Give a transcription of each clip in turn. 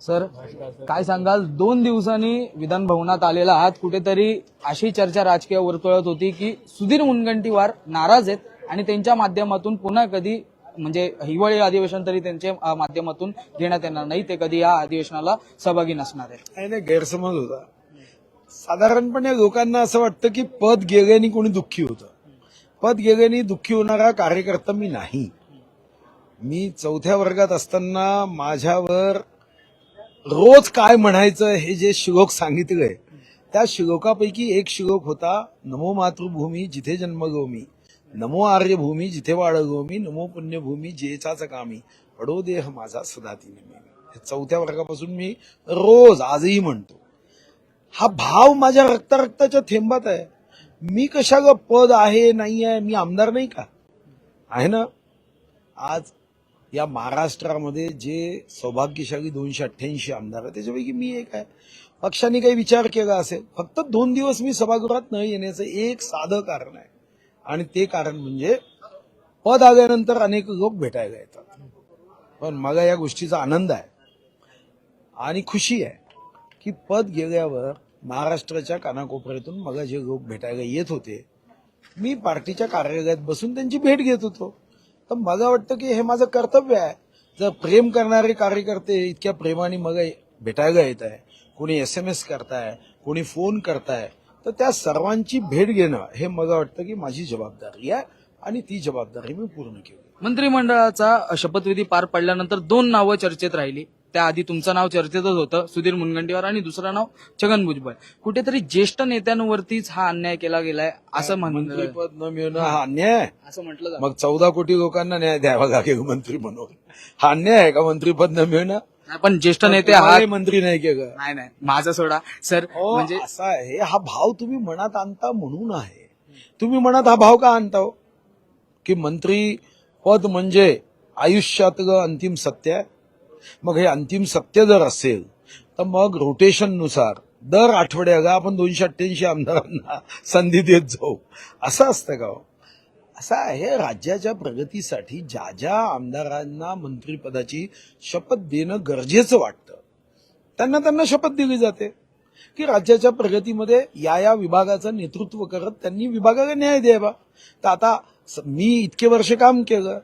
Sir काय सांगाल? दोन दिवसांनी विधान भवनात आलेला आहात. कुठेतरी अशी चर्चा राजकीय वर्तुळात होती की सुधीर मुनगंटीवार नाराज आहेत आणि त्यांच्या माध्यमातून पुन्हा कधी म्हणजे हिवाळी अधिवेशन तरी त्यांच्या माध्यमातून घेण्यात येणार नाही. ते कधी या अधिवेशनाला सहभागी नसणार आहे नाही गैरसमज होता. साधारणपणे लोकांना असं वाटतं की पद गेल्याने कोणी दुःखी होतं. पद गेल्याने दुःखी होणारा कार्यकर्ता मी नाही. मी चौथ्या वर्गात असताना माझ्यावर रोज काय म्हणायचं हे जे श्लोक सांगितलंय त्या श्लोकापैकी एक श्लोक होता नमो मातृभूमी जिथे जन्मलो मी नमो आर्यभूमी जिथे वाढलो मी नमो पुण्यभूमी जेचाच कामी पडो देह माझा सदा तिने चौथ्या वर्गापासून मी रोज आजही म्हणतो. हा भाव माझ्या रक्तारक्ताच्या थेंबात आहे. मी कशाला पद आहे नाही आहे मी आमदार नाही का? आहे ना? आज या महाराष्ट्रामध्ये जे सौभाग्यशाली दोनशे अठ्ठ्याऐंशी आमदार आहे त्याच्यापैकी मी एक आहे. पक्षाने काही विचार केला असेल फक्त दोन दिवस मी सभागृहात न येण्याचं एक साधं कारण आहे. आणि ते कारण म्हणजे पद आल्यानंतर अनेक लोक भेटायला येतात. पण मला या गोष्टीचा आनंद आहे आणि खुशी आहे की पद गेल्यावर महाराष्ट्राच्या कानाकोपऱ्यातून मला जे लोक भेटायला येत होते मी पार्टीच्या कार्यालयात बसून त्यांची भेट घेत होतो. तर मला वाटतं की हे माझं कर्तव्य आहे. जर प्रेम करणारे कार्यकर्ते इतक्या प्रेमाने मग भेटायला येत आहे कोणी एस एम एस करताय कोणी फोन करताय तर त्या सर्वांची भेट घेणं हे मला वाटतं की माझी जबाबदारी आहे आणि ती जबाबदारी मी पूर्ण केली. मंत्रिमंडळाचा शपथविधी पार पडल्यानंतर दोन नावं चर्चेत राहिली. त्याआधी तुमचं नाव चर्चेतच होतं सुधीर मुनगंटीवार आणि दुसरं नाव छगन भुजबळ. कुठेतरी ज्येष्ठ नेत्यांवरतीच हा अन्याय केला गेलाय असं म्हणलं मंत्रीपद न मिळणं हा अन्याय? आहे असं म्हटलं. मग चौदा कोटी लोकांना न्याय द्यावा लागेल मंत्री म्हणून. हा अन्याय आहे का मंत्रीपद न मिळणं? पण ज्येष्ठ नेते हा मंत्री नाही केलं. नाही नाही माझा सोडा. सर हो, म्हणजे असा आहे. हा भाव तुम्ही मनात आणता म्हणून आहे. तुम्ही मनात हा भाव का आणता हो? की मंत्री पद म्हणजे आयुष्यातलं अंतिम सत्य आहे? मग हे अंतिम सत्य जर असेल तर मग रोटेशननुसार दर आठवड्याला आपण दोनशे अठ्ठ्याऐंशी आमदारांना संधी देत जाऊ. असं असतं का हो? असं आहे राज्याच्या प्रगतीसाठी ज्या ज्या आमदारांना मंत्रिपदाची शपथ देणं गरजेचं वाटतं त्यांना त्यांना शपथ दिली जाते. की राज्याच्या प्रगतीमध्ये या या विभागाचं नेतृत्व करत त्यांनी विभागाला न्याय द्यावा. तर आता मी इतके वर्ष काम केलं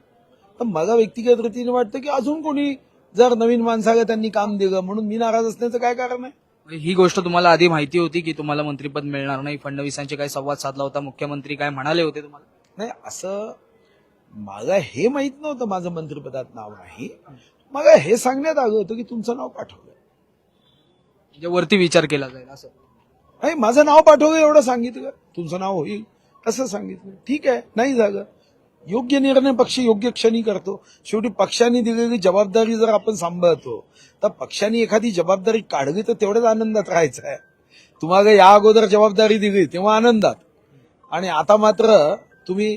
तर मला व्यक्तिगत रीतीने वाटतं की अजून कोणी जर नवीन माणसाला त्यांनी काम दिलं म्हणून मी नाराज असण्याचं काय कारण आहे? ही गोष्ट तुम्हाला आधी माहिती होती की तुम्हाला मंत्रिपद मिळणार नाही. फडणवीसांशी काय संवाद साधला होता. मुख्यमंत्री काय म्हणाले होते तुम्हाला? नाही असं मला हे माहीत नव्हतं माझं मंत्रिपदात नाव नाही. मला हे सांगण्यात आलं होतं की तुमचं नाव पाठवलं. म्हणजे वरती विचार केला जाईल असं. नाही माझं नाव पाठवलं एवढं सांगितलं. तुमचं नाव होईल असं सांगितलं. ठीक आहे नाही झालं. योग्य निर्णय पक्ष योग्य क्षणी करतो. शेवटी पक्षाने दिलेली जबाबदारी जर आपण सांभाळतो तर पक्षाने एखादी जबाबदारी काढली तर तेवढ्याच आनंदात राहायचं आहे. तुम्हाला या अगोदर जबाबदारी दिली तेव्हा आनंदात. आणि आता मात्र तुम्ही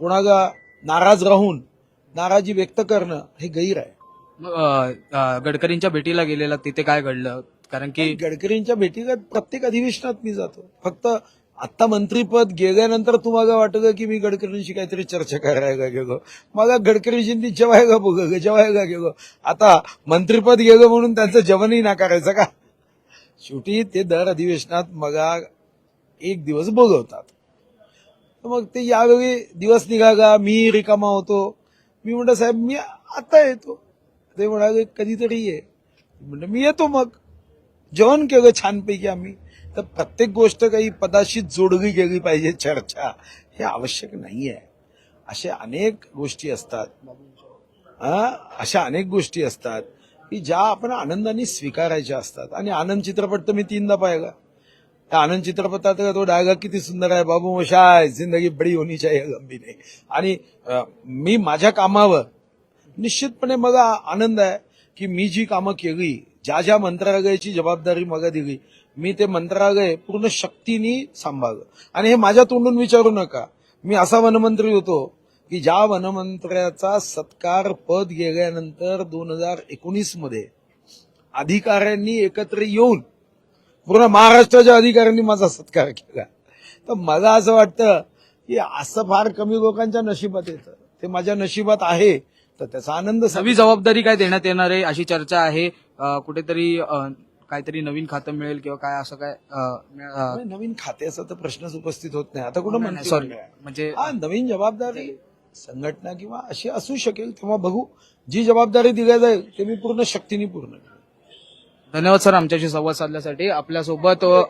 कोणाला नाराज राहून नाराजी व्यक्त करणं हे गैर आहे. गडकरींच्या भेटीला गेलेला तिथे काय घडलं? कारण की गडकरींच्या भेटीला प्रत्येक अधिवेशनात मी जातो. फक्त आत्ता मंत्रीपद गेल्यानंतर तुम्हाला वाटलं की मी गडकरींशी काहीतरी चर्चा करायला गेलो? मला गडकरीजींनी जेवायला बघ जेवायला गेलो? आता मंत्रीपद गेलो म्हणून त्यांचं जेवणही नाकारायचं का? शेवटी ते दर अधिवेशनात मला एक दिवस बोलवतात. तर मग ते यावेळी दिवस निघाला मी रिकामा होतो. मी म्हणतो साहेब मी आता येतो. ते म्हणाले कधीतरी ये. म्हणलं मी येतो मग. जेवण केलं छानपैकी आम्ही. तर प्रत्येक गोष्ट काही पदाशी जोडली गेली पाहिजे चर्चा हे आवश्यक नाही आहे अशा अनेक गोष्टी असतात. अशा अनेक गोष्टी असतात की ज्या आपण आनंदाने स्वीकारायच्या असतात. आणि आनंद चित्रपट तर मी तीनदा पाहिला. त्या आनंद चित्रपटात तो डायलॉग किती सुंदर आहे. बाबू मशाय जिंदगी बडी होनी चाहिए गंभी आणि मी माझ्या कामावर निश्चितपणे मला आनंद आहे की मी जी कामं केली ज्या ज्या मंत्रालयाची जबाबदारी मला दिली मी ते मंत्रालय पूर्ण शक्तीने सांभाळलं. आणि हे माझ्या तोंडून विचारू नका. मी असा वनमंत्री होतो की ज्या वनमंत्र्याचा सत्कार पद गेल्यानंतर दोन हजार एकोणीसमध्ये अधिकाऱ्यांनी एकत्र येऊन पूर्ण महाराष्ट्राच्या अधिकाऱ्यांनी माझा सत्कार केला. तर मला असं वाटतं की असं फार कमी लोकांच्या नशिबात येतं. ते माझ्या नशिबात आहे तर त्याचा आनंद सवी जबाबदारी काय देण्यात येणार आहे अशी चर्चा आहे. कुठेतरी काहीतरी नवीन खातं मिळेल किंवा काय असं काय अं, मिळ- अं, त्यामुळे नवीन खात्याचा तर प्रश्नच उपस्थित होत नाही. आता कुठं म्हणतो सॉरी म्हणजे हा नवीन जबाबदारी संघटना किंवा अशी असू शकेल तेव्हा बघू. जी जबाबदारी दिल्या जाईल ते मी पूर्ण शक्तीने पूर्ण करेन. धन्यवाद सर. आमच्याशी संवाद साधल्यासाठी आपल्यासोबत अं,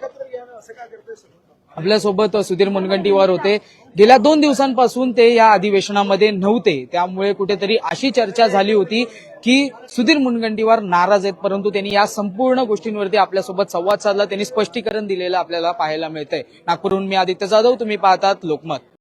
आपल्यासोबत सुधीर मुनगंटीवार होते. गेल्या दोन दिवसांपासून ते या अधिवेशनामध्ये नव्हते. त्यामुळे कुठेतरी अशी चर्चा झाली होती की सुधीर मुनगंटीवार नाराज आहेत परंतु त्यांनी या संपूर्ण गोष्टींवरती आपल्यासोबत संवाद साधला. त्यांनी स्पष्टीकरण दिलेलं आपल्याला पाहायला मिळतंय. नागपूरहून मी आदित्य जाधव तुम्ही पाहतात लोकमत.